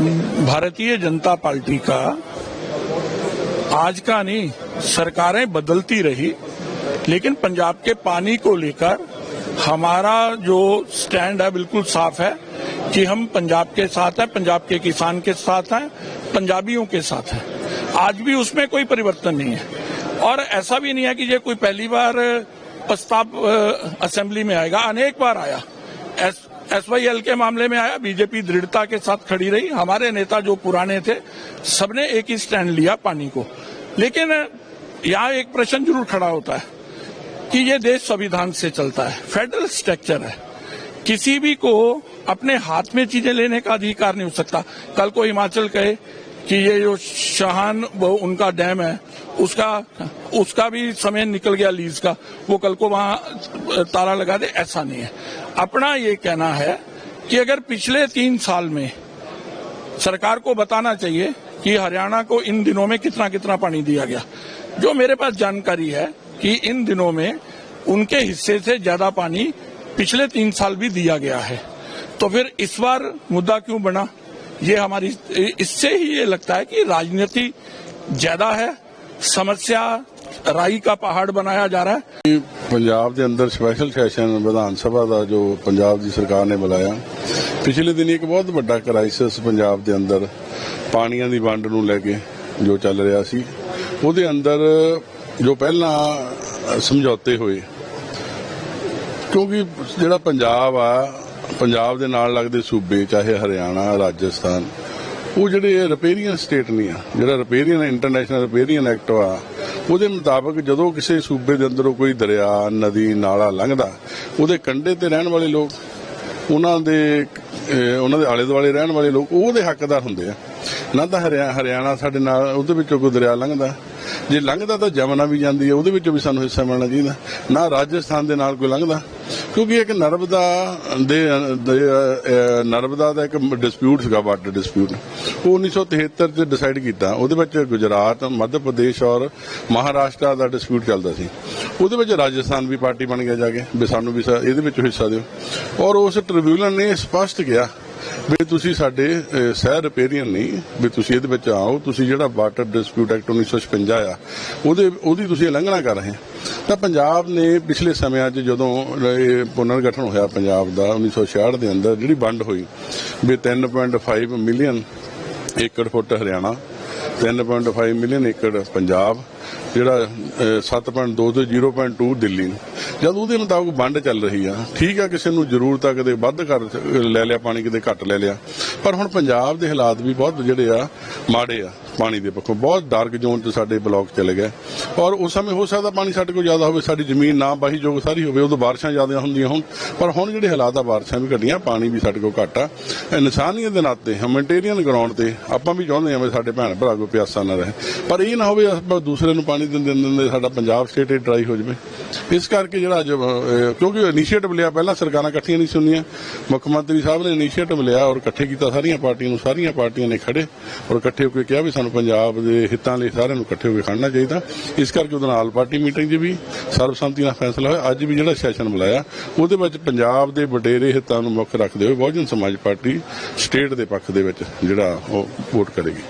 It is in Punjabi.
भारतीय जनता पार्टी का आज का नहीं, सरकारें बदलती रही, लेकिन पंजाब के पानी को लेकर हमारा जो स्टैंड है बिल्कुल साफ़ है कि हम पंजाब के साथ हैं, पंजाब के किसान के साथ हैं, पंजाबियों के साथ हैं। आज भी उसमें कोई परिवर्तन नहीं है। और ऐसा भी नहीं है कि ये कोई पहली बार प्रस्ताव असेंबली में आएगा, अनेक बार आया। एस एस वाई एल के मामले में आया, बीजेपी दृढ़ता के साथ खड़ी रही। हमारे नेता जो पुराने थे, सबने एक ही स्टैंड लिया पानी को। लेकिन, यहाँ एक प्रश्न ज़रूर खड़ा होता है कि ये देश संविधान से चलता है। फेडरल स्ट्रक्चर है। किसी भी को अपने हाथ में चीज़ें लेने का अधिकार नहीं हो सकता। कल को हिमाचल कहे कि ये जो शाहान, वो उनका डैम है, उसका उसका भी समय निकल गया लीज का। वो कल को वहाँ ताला लगा दे, ऐसा नहीं है। अपना ये कहना है कि अगर पिछले तीन साल में सरकार को बताना चाहिए कि हरियाणा को इन दिनों में कितना कितना पानी दिया गया। जो मेरे पास जानकारी है कि इन दिनों में उनके हिस्से से ज़्यादा पानी पिछले तीन साल भी दिया गया है। तो फिर इस बार मुद्दा क्यों बना? ये हमारी इससे ही ये लगता है कि राजनीति ज्यादा है समस्या राई का पहाड़ बनाया जा रहा है ਪੰਜਾਬ ਦੇ ਅੰਦਰ ਸਪੈਸ਼ਲ ਸੈਸ਼ਨ ਵਿਧਾਨ ਸਭਾ ਦਾ ਜੋ ਪੰਜਾਬ ਦੀ ਸਰਕਾਰ ਨੇ ਬੁਲਾਇਆ ਪਿਛਲੇ ਦਿਨ ਇੱਕ ਬਹੁਤ ਵੱਡਾ ਕ੍ਰਾਈਸਿਸ ਪੰਜਾਬ ਦੇ ਅੰਦਰ ਪਾਣੀਆਂ ਦੀ ਵੰਡ ਨੂੰ ਲੈ ਕੇ ਜੋ ਚੱਲ ਰਿਹਾ ਸੀ ਉਹਦੇ ਅੰਦਰ ਜੋ ਪਹਿਲਾਂ ਸਮਝੌਤੇ ਹੋਏ ਕਿਉਂਕਿ ਜਿਹੜਾ ਪੰਜਾਬ ਆ ਪੰਜਾਬ ਦੇ ਨਾਲ ਲੱਗਦੇ ਸੂਬੇ, ਚਾਹੇ ਹਰਿਆਣਾ, ਰਾਜਸਥਾਨ, ਉਹ ਜਿਹੜੇ ਰਿਪੇਰੀਅਨ ਸਟੇਟ ਨਹੀਂ ਆ, ਜਿਹੜਾ ਰਿਪੇਰੀਅਨ ਇੰਟਰਨੈਸ਼ਨਲ ਰਿਪੇਰੀਅਨ ਐਕਟ ਆ ਉਹਦੇ ਮੁਤਾਬਕ ਜਦੋਂ ਕਿਸੇ ਸੂਬੇ ਦੇ ਅੰਦਰੋਂ ਕੋਈ ਦਰਿਆ, ਨਦੀ, ਨਾਲਾ ਲੰਘਦਾ, ਉਹਦੇ ਕੰਢੇ ਤੇ ਰਹਿਣ ਵਾਲੇ ਲੋਕ, ਉਹਨਾਂ ਦੇ ਉਹਨਾਂ ਦੇ ਆਲੇ ਦੁਆਲੇ ਰਹਿਣ ਵਾਲੇ ਲੋਕ ਉਹਦੇ ਹੱਕਦਾਰ ਹੁੰਦੇ ਆ। ਨਾ ਤਾਂ ਹਰਿਆ- ਹਰਿਆਣਾ ਸਾਡੇ ਨਾਲ, ਉਹਦੇ ਵਿੱਚੋਂ ਕੋਈ ਦਰਿਆ ਲੰਘਦਾ। ਜੇ ਲੰਘਦਾ ਤਾਂ ਜਮਨਾ ਵੀ ਜਾਂਦੀ ਹੈ ਉਹਦੇ ਵਿੱਚੋਂ ਵੀ ਸਾਨੂੰ ਹਿੱਸਾ ਮਿਲਣਾ ਚਾਹੀਦਾ। ਨਾ ਰਾਜਸਥਾਨ ਦੇ ਨਾਲ ਕੋਈ ਲੰਘਦਾ ਕਿਉਂਕਿ ਇੱਕ ਨਰਮਦਾ ਦੇ ਦੇ, ਨਰਮਦਾ ਦਾ ਇੱਕ ਡਿਸਪਿਊਟ ਸੀਗਾ ਵਾਟਰ ਡਿਸਪਿਊਟ ਉਹ 1973 ਚ ਡਿਸਾਈਡ ਕੀਤਾ। ਉਹਦੇ ਵਿੱਚ ਗੁਜਰਾਤ ਮੱਧ ਪ੍ਰਦੇਸ਼ ਔਰ ਮਹਾਰਾਸ਼ਟਰ ਦਾ ਡਿਸਪਿਊਟ ਚੱਲਦਾ ਸੀ। ਉਹਦੇ ਵਿੱਚ ਰਾਜਸਥਾਨ ਵੀ ਪਾਰਟੀ ਬਣ ਗਿਆ ਜਾ ਕੇ ਵੀ ਸਾਨੂੰ ਵੀ ਇਹਦੇ ਵਿੱਚ ਹਿੱਸਾ ਦਿਓ। ਔਰ ਉਸ ਟ੍ਰਿਬਿਊਨਲ ਨੇ ਸਪਸ਼ਟ ਕਿਹਾ ਵੀ ਤੁਸੀਂ ਸਾਡੇ ਸਹਿ ਰਿਪੇਰੀਅਨ ਨਹੀਂ ਵੀ ਤੁਸੀਂ ਇਹਦੇ ਵਿੱਚ ਆਓ। ਤੁਸੀਂ ਜਿਹੜਾ ਵਾਟਰ ਡਿਸਪਿਊਟ ਐਕਟ 1956 ਆ ਉਹਦੇ ਉਹਦੀ ਤੁਸੀਂ ਉਲੰਘਣਾ ਕਰ ਰਹੇ ਤਾਂ ਪੰਜਾਬ ਨੇ ਪਿਛਲੇ ਸਮਿਆਂ 'ਚ ਜਦੋਂ ਇਹ ਪੁਨਰ ਗਠਨ ਹੋਇਆ ਪੰਜਾਬ ਦਾ 1966 ਦੇ ਅੰਦਰ ਜਿਹੜੀ ਵੰਡ ਹੋਈ, ਵੀ 3.5 ਮਿਲੀਅਨ ਏਕੜ ਫੁੱਟ ਹਰਿਆਣਾ 3.5 ਮਿਲੀਅਨ ਏਕੜ ਪੰਜਾਬ ਜਿਹੜਾ ਅਹ, 7.2 ਤੋਂ 0.2 ਦਿੱਲੀ ਨੂੰ। ਜਦ ਉਹਦੇ ਮੁਤਾਬਕ ਵੰਡ ਚੱਲ ਰਹੀ ਆ ਠੀਕ ਆ ਕਿਸੇ ਨੂੰ ਜ਼ਰੂਰਤ ਆ ਕਦੇ ਵੱਧ ਕਰ ਲੈ ਲਿਆ ਪਾਣੀ ਕਿਤੇ ਘੱਟ ਲੈ ਲਿਆ। ਪਰ ਹੁਣ ਪੰਜਾਬ ਦੇ ਹਾਲਾਤ ਵੀ ਬਹੁਤ ਜਿਹੜੇ ਆ ਮਾੜੇ ਆ ਪਾਣੀ ਦੇ ਪੱਖੋਂ। ਬਹੁਤ ਡਾਰਕ ਜ਼ੋਨ 'ਚ ਸਾਡੇ ਬਲਾਕ ਚਲੇ ਗਏ। ਔਰ ਉਸ ਸਮੇਂ ਹੋ ਸਕਦਾ ਪਾਣੀ ਸਾਡੇ ਕੋਲ ਜ਼ਿਆਦਾ ਹੋਵੇ ਸਾਡੀ ਜ਼ਮੀਨ ਨਾ ਬਾਹੀ ਯੋਗ ਸਾਰੀ ਹੋਵੇ ਉਦੋਂ ਬਾਰਿਸ਼ਾਂ ਜ਼ਿਆਦਾ ਹੁੰਦੀਆਂ ਹੋਣ। ਪਰ ਹੁਣ ਜਿਹੜੇ ਹਾਲਾਤ ਆ ਬਾਰਿਸ਼ਾਂ ਵੀ ਘਟੀਆਂ ਪਾਣੀ ਵੀ ਸਾਡੇ ਕੋਲ ਘੱਟ ਆ। ਇਨਸਾਨੀਅਤ ਦੇ ਨਾਤੇ ਹਮਿਟੇਰੀਅਨ ਗਰਾਊਂਡ ਤੇ ਆਪਾਂ ਵੀ ਚਾਹੁੰਦੇ ਹਾਂ ਵੀ ਸਾਡੇ ਭੈਣ ਭਰਾ ਕੋਈ ਪਿਆਸਾ ਨਾ ਰਹੇ। ਪਰ ਇਹ ਨਾ ਹੋਵੇ ਆਪਾਂ ਦੂਸਰੇ ਨੂੰ ਪਾਣੀ ਦਿੰਦੇ ਦਿੰਦੇ ਸਾਡਾ ਪੰਜਾਬ ਸਟੇਟ ਡਰਾਈ ਹੋ ਜਾਵੇ। ਇਸ ਕਰਕੇ ਜਿਹੜਾ ਅੱਜ ਕਿਉਂਕਿ ਇਨੀਸ਼ੀਏਟਿਵ ਲਿਆ ਪਹਿਲਾਂ ਸਰਕਾਰਾਂ ਇਕੱਠੀਆਂ ਨਹੀਂ ਸੁਣੀਆਂ ਮੁੱਖ ਮੰਤਰੀ ਸਾਹਿਬ ਨੇ ਇਨੀਸ਼ੀਏਟਿਵ ਲਿਆ ਔਰ ਇਕੱਠੇ ਕੀਤਾ, ਸਾਰੀਆਂ ਪਾਰਟੀਆਂ ਨੂੰ, ਸਾਰੀਆਂ ਪਾਰਟੀਆਂ ਨੇ ਖੜੇ ਔਰ ਇਕੱਠੇ ਹੋ ਕੇ ਕਿਹਾ ਵੀ ਸਾਨੂੰ ਪੰਜਾਬ ਦੇ ਹਿੱਤਾਂ ਲਈ ਸਾਰਿਆਂ ਨੂੰ ਇਕੱਠੇ ਹੋ ਕੇ ਖੜਨਾ ਚਾਹੀਦਾ। ਇਸ ਕਰਕੇ ਉਹਦੇ ਨਾਲ ਪਾਰਟੀ ਮੀਟਿੰਗ 'ਚ ਵੀ ਸਰਬਸੰਮਤੀ ਨਾਲ ਫੈਸਲਾ ਹੋਇਆ। ਅੱਜ ਵੀ ਜਿਹੜਾ ਸੈਸ਼ਨ ਬੁਲਾਇਆ, ਉਹਦੇ ਵਿੱਚ ਪੰਜਾਬ ਦੇ ਵਡੇਰੇ ਹਿੱਤਾਂ ਨੂੰ ਮੁੱਖ ਰੱਖਦੇ ਹੋਏ ਬਹੁਜਨ ਸਮਾਜ ਪਾਰਟੀ ਸਟੇਟ ਦੇ ਪੱਖ ਦੇ ਵਿੱਚ ਜਿਹੜਾ ਉਹ ਵੋਟ ਕਰੇਗੀ।